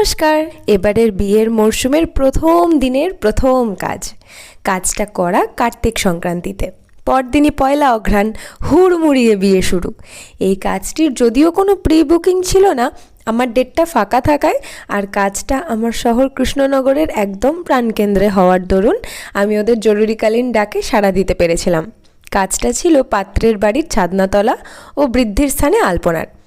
নমস্কার। এবারের বিয়ের মরশুমের প্রথম দিনের প্রথম কাজ। কাজটা করা কার্তিক সংক্রান্তিতে। পরদিনই পয়লা অঘ্রাণ হুড়মুড়িয়ে বিয়ে শুরু। এই কাজটির যদিও কোনো প্রি বুকিং ছিল না, আমার ডেটটা ফাঁকা থাকায় আর কাজটা আমার শহর কৃষ্ণনগরের একদম প্রাণকেন্দ্রে হওয়ার দরুন আমি ওদের জরুরিকালীন ডাকে সাড়া দিতে পেরেছিলাম। কাজটা ছিল পাত্রের বাড়ির ছাদনাতলা ও বৃদ্ধির স্থানে আলপনার।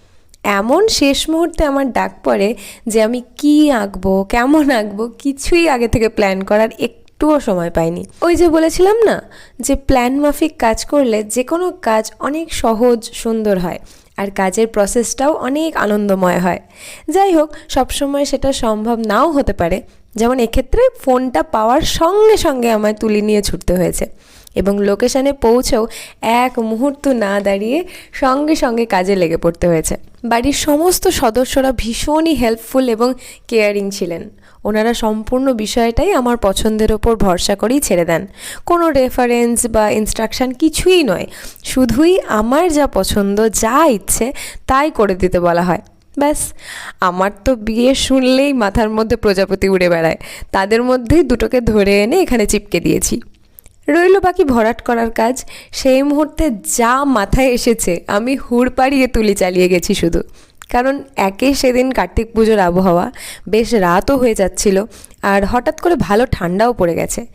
এমন শেষ মুহূর্তে আমার ডাক পড়ে যে আমি কি আঁকবো, কেমন আঁকবো, কিছুই আগে থেকে প্ল্যান করার একটুও সময় পাইনি। ওই যে বলেছিলাম না যে প্ল্যান মাফিক কাজ করলে যে কোনো কাজ অনেক সহজ, সুন্দর হয় আর কাজের প্রসেসটাও অনেক আনন্দময় হয়। যাই হোক, সবসময় সেটা সম্ভব নাও হতে পারে। যেমন এক্ষেত্রে ফোনটা পাওয়ার সঙ্গে সঙ্গে আমায় তুলি নিয়ে ছুটতে হয়েছে। এবং লোকেশনে পৌঁছেও এক মুহূর্ত না দাঁড়িয়ে সঙ্গে সঙ্গে কাজে লেগে পড়তে হয়েছে। বাড়ির সমস্ত সদস্যরা ভীষণই হেল্পফুল এবং কেয়ারিং ছিলেন। ওনারা সম্পূর্ণ বিষয়টাই আমার পছন্দের ওপর ভরসা করেই ছেড়ে দেন। কোনো রেফারেন্স বা ইনস্ট্রাকশন কিছুই নয়, শুধুই আমার যা পছন্দ, যা ইচ্ছে, তাই করে দিতে বলা হয়। ব্যাস, আমার তো বিয়ে শুনলেই মাথার মধ্যে প্রজাপতি উড়ে বেড়ায়। তাদের মধ্যেই দুটোকে ধরে এনে এখানে চিপকে দিয়েছি। রইল বাকি ভরাট করার কাজ। সেই মুহূর্তে যা মাথায় এসেছে, আমি হুড় পাড়িয়ে তুলি চালিয়ে গেছি শুধু। কারণ একে সেদিন কার্তিক পুজোর আবহাওয়া বেশ রাতও হয়ে যাচ্ছিল আর হঠাৎ করে ভালো ঠান্ডাও পড়ে গেছে।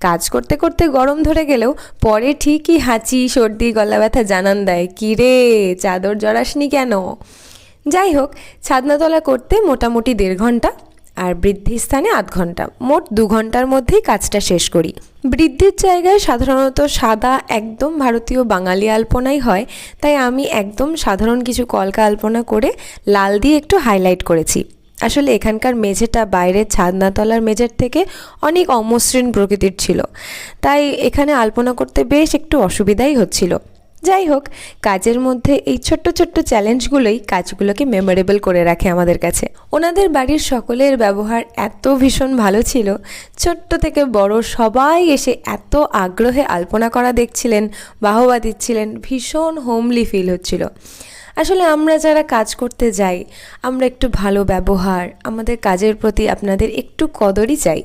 কাজ করতে করতে গরম ধরে গেলেও পরে ঠিকই হাঁচি, সর্দি গলা ব্যথা জানান দেয়, কী রে, চাদর জড়াসনি কেন? যাই হোক, ছাদনাতলা করতে মোটামুটি দেড় ঘণ্টা আর বৃদ্ধির স্থানে আধ ঘণ্টা। মোট দু ঘণ্টার মধ্যেই কাজটা শেষ করি। বৃদ্ধির জায়গায় সাধারণত সাদা একদম ভারতীয় বাঙালি আলপনাই হয়, তাই আমি একদম সাধারণ কিছু কলকা আলপনা করে লাল দিয়ে একটু হাইলাইট করেছি। আসলে এখানকার মেঝেটা বাইরের ছাদনাতলার মেঝের থেকে অনেক অমসৃণ প্রকৃতির ছিল, তাই এখানে আলপনা করতে বেশ একটু অসুবিধাই হচ্ছিল। যাই হোক, কাজের মধ্যে এই ছোট্ট ছোট্ট চ্যালেঞ্জগুলোই কাজগুলোকে মেমোরেবল করে রাখে আমাদের কাছে। ওনাদের বাড়ির সকলের ব্যবহার এত ভীষণ ভালো ছিল। ছোট্ট থেকে বড় সবাই এসে এত আগ্রহে আলপনা করা দেখছিলেন, বাহবা দিচ্ছিলেন, ভীষণ হোমলি ফিল হচ্ছিল। আসলে আমরা যারা কাজ করতে যাই, আমরা একটু ভালো ব্যবহার, আমাদের কাজের প্রতি আপনাদের একটু কদরই চাই।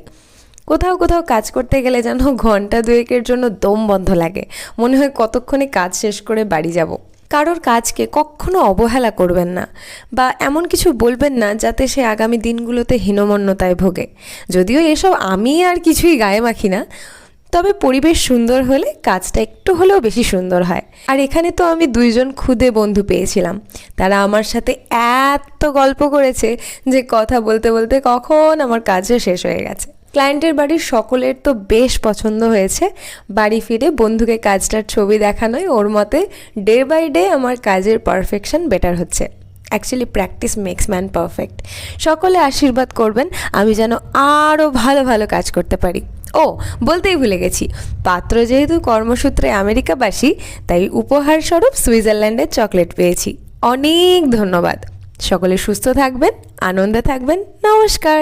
কোথাও কোথাও কাজ করতে গেলে যেন ঘণ্টা দুয়েকের জন্য দম বন্ধ লাগে। মনে হয় কতক্ষণে কাজ শেষ করে বাড়ি যাব। কারোর কাজকে কখনো অবহেলা করবেন না বা এমন কিছু বলবেন না যাতে সে আগামী দিনগুলোতে হীনমন্যতায় ভোগে। যদিও এসব আমি আর কিছুই গায়ে মাখি না, তবে পরিবেশ সুন্দর হলে কাজটা একটু হলেও বেশি সুন্দর হয়। আর এখানে তো আমি দুইজন খুদে বন্ধু পেয়েছিলাম। তারা আমার সাথে এত গল্প করেছে যে কথা বলতে বলতে কখন আমার কাজও শেষ হয়ে গেছে। ক্লায়েন্টের বাড়ির সকলের তো বেশ পছন্দ হয়েছে। বাড়ি ফিরে বন্ধুকে কাজটার ছবি দেখানোয় ওর মতে ডে বাই ডে আমার কাজের পারফেকশন বেটার হচ্ছে। Actually practice makes man perfect. সকলে আশীর্বাদ করবেন, আমি যেন আরও ভালো ভালো কাজ করতে পারি। ও, বলতেই ভুলে গেছি, পাত্র যেহেতু কর্মসূত্রে আমেরিকাবাসী, তাই উপহার স্বরূপ সুইজারল্যান্ডের চকলেট পেয়েছি। অনেক ধন্যবাদ। সকলে সুস্থ থাকবেন, আনন্দে থাকবেন, নমস্কার।